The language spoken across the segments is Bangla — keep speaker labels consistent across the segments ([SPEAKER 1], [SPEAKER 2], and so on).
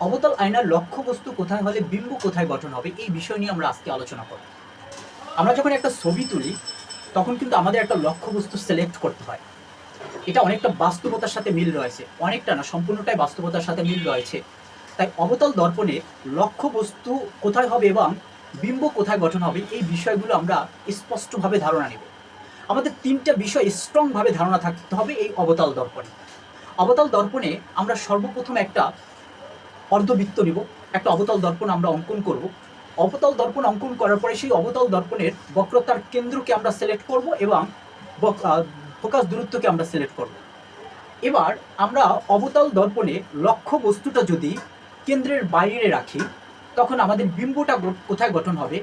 [SPEAKER 1] অবতল আয়নার লক্ষ্যবস্তু কোথায় হলে বিম্ব কোথায় গঠন হবে, এই বিষয় নিয়ে আমরা আজকে আলোচনা করব। আমরা যখন একটা ছবি তুলি, তখন কিন্তু আমাদের একটা লক্ষ্যবস্তু সিলেক্ট করতে হয়। এটা অনেকটা বাস্তবতার সাথে মিল রয়েছে। অনেকটা না, সম্পূর্ণটাই বাস্তবতার সাথে মিল রয়েছে। তাই অবতল দর্পণে লক্ষ্যবস্তু কোথায় হবে এবং বিম্ব কোথায় গঠন হবে, এই বিষয়গুলো আমরা স্পষ্টভাবে ধারণা নেব। আমাদের তিনটা বিষয় স্ট্রংভাবে ধারণা থাকতে হবে এই অবতল দর্পণে। অবতল দর্পণে আমরা সর্বপ্রথম একটা অর্ধবৃত্ত নিব, একটা অবতল দর্পণ আমরা অঙ্কন করব। অবতল দর্পণ অঙ্কন করার পরে সেই অবতল দর্পণের বক্রতার কেন্দ্রকে আমরা সিলেক্ট করব এবং ফোকাস দূরত্বকে আমরা সিলেক্ট করব। এবার আমরা অবতল দর্পণে লক্ষ্য বস্তুটা যদি কেন্দ্রের বাইরে রাখি, তখন আমাদের বিম্বটা কোথায় গঠন হবে?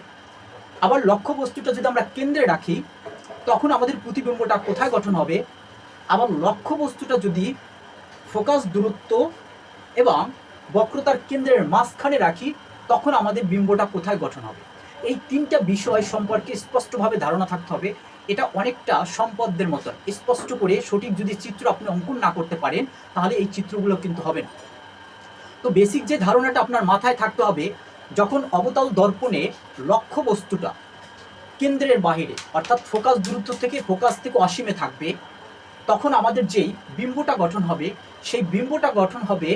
[SPEAKER 1] আবার লক্ষ্য বস্তুটা যদি আমরা কেন্দ্রে রাখি, তখন আমাদের প্রতিবিম্বটা কোথায় গঠন হবে? আবার লক্ষ্য বস্তুটা যদি ফোকাস দূরত্ব এবং বক্রতার কেন্দ্রের মাঝখানে রাখি, তখন আমাদের বিম্বটা কোথায় গঠন হবে? এই তিনটা বিষয় সম্পর্কে স্পষ্টভাবে ধারণা থাকতে হবে। এটা অনেকটা সম্পদের মতন। স্পষ্ট করে সঠিক যদি চিত্র আপনি অঙ্কন না করতে পারেন, তাহলে এই চিত্রগুলো কিন্তু হবে না। তো বেসিক যে ধারণাটা আপনার মাথায় থাকতে হবে, যখন অবতল দর্পণে লক্ষ্য বস্তুটা কেন্দ্রের বাহিরে, অর্থাৎ ফোকাস দূরত্ব থেকে ফোকাস থেকে অসীমে থাকবে, তখন আমাদের যেই বিম্বটা গঠন হবে, সেই বিম্বটা গঠন হবে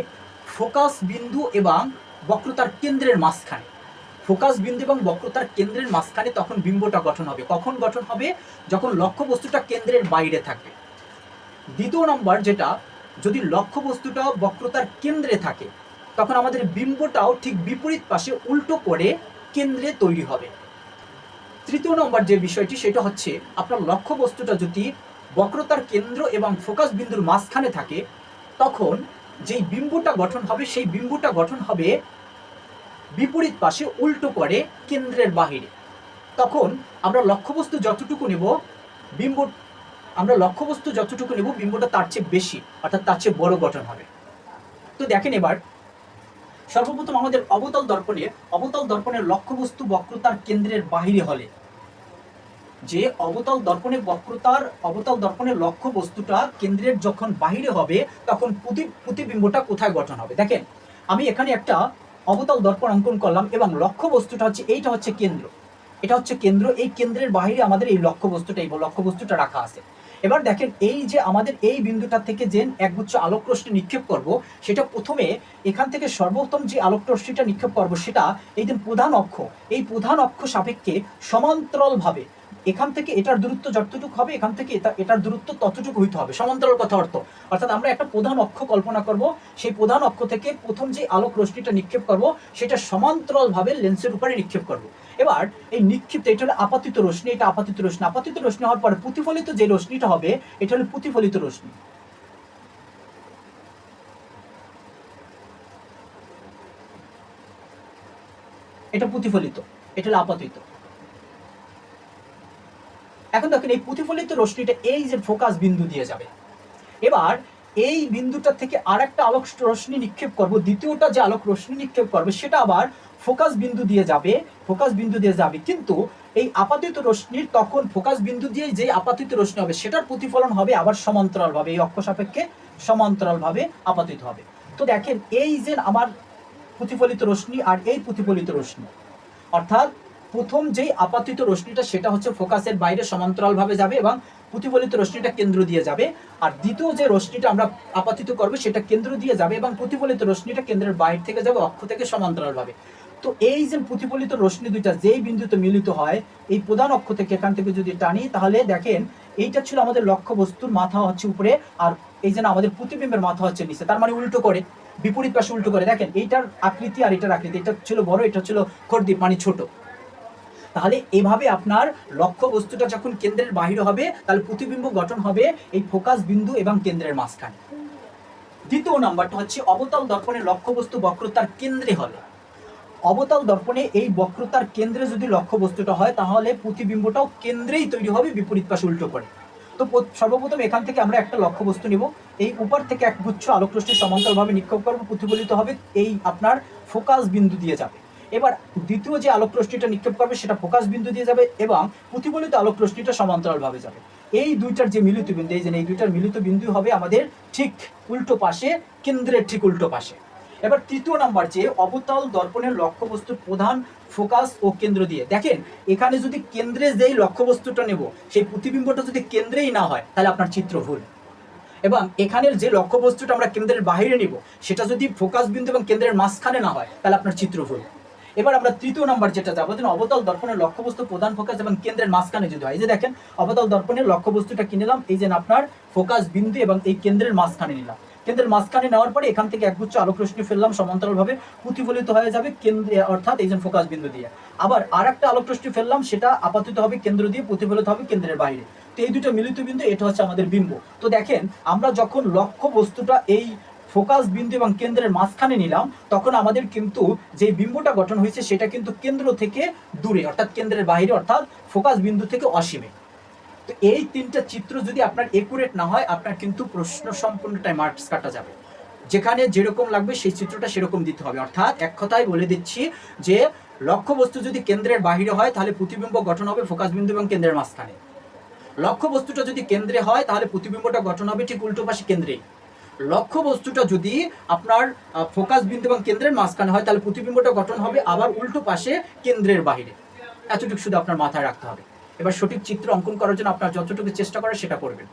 [SPEAKER 1] ফোকাস বিন্দু এবং বক্রতার কেন্দ্রের মাঝখানে। ফোকাস বিন্দু এবং বক্রতার কেন্দ্রের মাঝখানে তখন বিম্বটা গঠন হবে। কখন গঠন হবে? যখন লক্ষ্য বস্তুটা কেন্দ্রের বাইরে থাকবে দ্বিতীয় নম্বর যেটা, যদি লক্ষ্য বস্তুটা বক্রতার কেন্দ্রে থাকে, তখন আমাদের বিম্বটাও ঠিক বিপরীত পাশে উল্টো করে কেন্দ্রে তৈরি হবে। তৃতীয় নম্বর যে বিষয়টি, সেটা হচ্ছে আপনার লক্ষ্য বস্তুটা যদি বক্রতার কেন্দ্র এবং ফোকাস বিন্দুর মাঝখানে থাকে, তখন যেই বিম্বটা গঠন হবে, সেই বিম্বটা গঠন হবে বিপরীত পাশে উল্টো করে কেন্দ্রের বাহিরে। তখন আমরা লক্ষ্যবস্তু যতটুকু নেব, বিম্ব, আমরা লক্ষ্যবস্তু যতটুকু নেব, বিম্বটা তার চেয়ে বেশি, অর্থাৎ তার চেয়ে বড় গঠন হবে। তো দেখেন এবার, সর্বপ্রথম আমাদের অবতল দর্পণে অবতল দর্পণের লক্ষ্যবস্তু বক্রতার কেন্দ্রের বাহিরে হলে যে অবতল দর্পণে বক্রতার অবতল দর্পণের লক্ষ্য বস্তুটা কেন্দ্রের যখন বাহিরে হবে, তখন প্রতি, প্রতিবিম্বটা কোথায় গঠন হবে? দেখেন, আমি এখানে একটা অবতল দর্পণ অঙ্কন করলাম এবং লক্ষ্য বস্তুটা হচ্ছে, এইটা হচ্ছে কেন্দ্র। এটা হচ্ছে কেন্দ্র, এই কেন্দ্রের বাইরে আমাদের এই লক্ষ্য বস্তুটা, এই লক্ষ্য বস্তুটা রাখা আছে। এবার দেখেন, এই যে আমাদের এই বিন্দুটা থেকে যে একগুচ্ছ আলোক রশ্মি নিক্ষেপ করব, সেটা প্রথমে এখান থেকে সর্বোত্তম যে আলোক রশ্মিটা নিক্ষেপ করব, সেটা এই যে প্রধান অক্ষ, এই প্রধান অক্ষ সাপেক্ষে সমান্তরালভাবে এখান থেকে এটার দূরত্ব যতটুকু হবে, এখান থেকে এটা, এটার দূরত্ব ততটুকু হইতে হবে। সমান্তরাল কথা অর্থ। অর্থাৎ আমরা একটা প্রধান অক্ষ কল্পনা করব, সেই প্রধান অক্ষ থেকে প্রথম যে আলোক রশ্মিটা নিক্ষেপ করব, সেটা সমান্তরালভাবে লেন্সের উপরে নিক্ষেপ করব। এবার এই নিক্ষিপ্ত, এটা হলো আপাতিত রশ্মি, এটা আপাতিত রশ্মি। আপাতিত রশ্মি হওয়ার পরে প্রতিফলিত যে রশ্মিটা হবে, এটা হলো প্রতিফলিত রশ্মি। এটা প্রতিফলিত, এটা হলো আপাতিত। এখন দেখেন এই প্রতিফলিত রশ্মিটা এই যে ফোকাস বিন্দু দিয়ে যাবে। এবার এই বিন্দুটা থেকে আর একটা আলোক রশ্মি নিক্ষেপ করব, দ্বিতীয়টা যে আলোক রশ্মি নিক্ষেপ করবে, সেটা আবার ফোকাস বিন্দু দিয়ে যাবে, ফোকাস বিন্দু দিয়ে যাবে। কিন্তু এই আপাতিত রশ্মির তখন ফোকাস বিন্দু দিয়ে যে আপাতিত রশ্মি হবে, সেটার প্রতিফলন হবে, আবার সমান্তরালভাবে এই অক্ষ সাপেক্ষে সমান্তরালভাবে আপাতিত হবে। তো দেখেন এই যে আমার প্রতিফলিত রশ্মি আর এই প্রতিফলিত রশ্মি, অর্থাৎ প্রথম যেই আপাতিত রশ্মিটা সেটা হচ্ছে ফোকাসের বাইরে সমান্তরালভাবে যাবে এবং প্রতিফলিত রশ্মিটা কেন্দ্র দিয়ে যাবে। আর দ্বিতীয় যে রশ্মিটা আমরা আপাতিত করব সেটা কেন্দ্র দিয়ে যাবে এবং প্রতিফলিত রশ্মিটা কেন্দ্রের বাইরে থেকে যাবে, অক্ষ থেকে সমান্তরালভাবে। তো এই যে প্রতিফলিত রশ্মি দুইটা যেই বিন্দুতে মিলিত হয়, এই প্রধান অক্ষ থেকে এখান থেকে যদি টানি, তাহলে দেখেন এইটা ছিল আমাদের লক্ষ্য বস্তুর মাথা হচ্ছে উপরে, আর এই যে না, আমাদের প্রতিবিম্বের মাথা হচ্ছে নিচে, তার মানে উল্টো করে, বিপরীত পাশে উল্টো করে। দেখেন এইটার আকৃতি আর এটার আকৃতি, এটা ছিল বড়, এটা ছিল খর্দ্বীপ মানে ছোট। তাহলে এভাবে আপনার লক্ষ্য বস্তুটা যখন কেন্দ্রের বাহিরে হবে, তাহলে প্রতিবিম্ব গঠন হবে এই ফোকাস বিন্দু এবং কেন্দ্রের মাঝখানে। দ্বিতীয় নাম্বারটা হচ্ছে অবতল দর্পণে লক্ষ্য বস্তু বক্রতার কেন্দ্রে হবে। অবতল দর্পণে এই বক্রতার কেন্দ্রে যদি লক্ষ্য বস্তুটা হয়, তাহলে প্রতিবিম্বটাও কেন্দ্রেই তৈরি হবে, বিপরীত পাশে উল্টো করে। তো সর্বপ্রথম এখান থেকে আমরা একটা লক্ষ্য বস্তু নিব। এই উপর থেকে এক গুচ্ছ আলোক রশ্মি সমান্তরালভাবে নিক্ষেপ করব, প্রতিফলিত হবে, এই আপনার ফোকাস বিন্দু দিয়ে যাবে। এবার দ্বিতীয় যে আলোক রশ্মিটা নিক্ষেপ করবে সেটা ফোকাস বিন্দু দিয়ে যাবে এবং প্রতিফলিত আলোক রশ্মিটা সমান্তরালভাবে যাবে। এই দুইটার যে মিলিত বিন্দু, এই যে এই দুইটার মিলিত বিন্দু হবে আমাদের ঠিক উল্টো পাশে, কেন্দ্রের ঠিক উল্টো পাশে। এবার তৃতীয় নাম্বার যে অবতল দর্পণের লক্ষ্যবস্তুর প্রধান ফোকাস ও কেন্দ্র দিয়ে। দেখেন, এখানে যদি কেন্দ্রে যেই লক্ষ্যবস্তুটা নেব, সেই প্রতিবিম্বটা যদি কেন্দ্রেই না হয়, তাহলে আপনার চিত্র ভুল। এবং এখানের যে লক্ষ্যবস্তুটা আমরা কেন্দ্রের বাইরে নিব, সেটা যদি ফোকাস বিন্দু এবং কেন্দ্রের মাঝখানে না হয়, তাহলে আপনার চিত্র ভুল। এবার আমরা তৃতীয় নাম্বার যেটা যাব অবতল দর্পণের লক্ষ্যবস্তু প্রধান ফোকাস এবং কেন্দ্রের মাঝখানে যদি হয়। এই যে দেখেন, অবতল দর্পণের লক্ষ্যবস্তুটা কি নিলাম? এই যে আপনার ফোকাস বিন্দু এবং এই কেন্দ্রের মাঝখানে নিলাম। কেন্দ্রের মাঝখানে নেওয়ার পরে এখান থেকে একগুচ্ছ আলোক রশ্মি ফেললাম, সমান্তরালভাবে প্রতিফলিত হয়ে যাবে কেন্দ্রে, অর্থাৎ এই যে ফোকাস বিন্দু দিয়ে। আবার আর একটা আলোক রশ্মি ফেললাম, সেটা আপাতত হবে কেন্দ্র দিয়ে, প্রতিফলিত হবে কেন্দ্রের বাইরে। তো এই দুটো মিলিত বিন্দু, এটা হচ্ছে আমাদের বিম্ব তো দেখেন, আমরা যখন লক্ষ্য বস্তুটা এই ফোকাস বিন্দু এবং কেন্দ্রের মাঝখানে নিলাম, তখন আমাদের কিন্তু যে বিম্বটা গঠন হয়েছে সেটা কিন্তু কেন্দ্র থেকে দূরে, অর্থাৎ কেন্দ্রের বাইরে অর্থাৎ ফোকাস বিন্দু থেকে অসীমে। তো এই তিনটা চিত্র যদি আপনার একুরেট না হয়, আপনার কিন্তু প্রশ্ন সম্পূর্ণটাই মার্কস কাটা যাবে। যেখানে যেরকম লাগবে সেই চিত্রটা সেরকম দিতে হবে। অর্থাৎ এক কথায় বলে দিচ্ছি যে, লক্ষ্যবস্তু যদি কেন্দ্রের বাইরে হয়, তাহলে প্রতিবিম্ব গঠন হবে ফোকাস বিন্দু এবং কেন্দ্রের মাঝখানে। লক্ষ্য বস্তুটা যদি কেন্দ্রে হয়, তাহলে প্রতিবিম্বটা গঠন হবে ঠিক উল্টো পাশে কেন্দ্রেই। লক্ষ্য বস্তুটা যদি আপনার ফোকাস বিন্দু এবং কেন্দ্রের মাঝখানে হয়, তাহলে প্রতিবিম্বটা গঠন হবে আবার উল্টো পাশে কেন্দ্রের বাহিরে। এতটুকু শুধু আপনার মাথায় রাখতে হবে। এবার সঠিক চিত্র অঙ্কন করার জন্য আপনার যতটুকু চেষ্টা করে সেটা করবেন।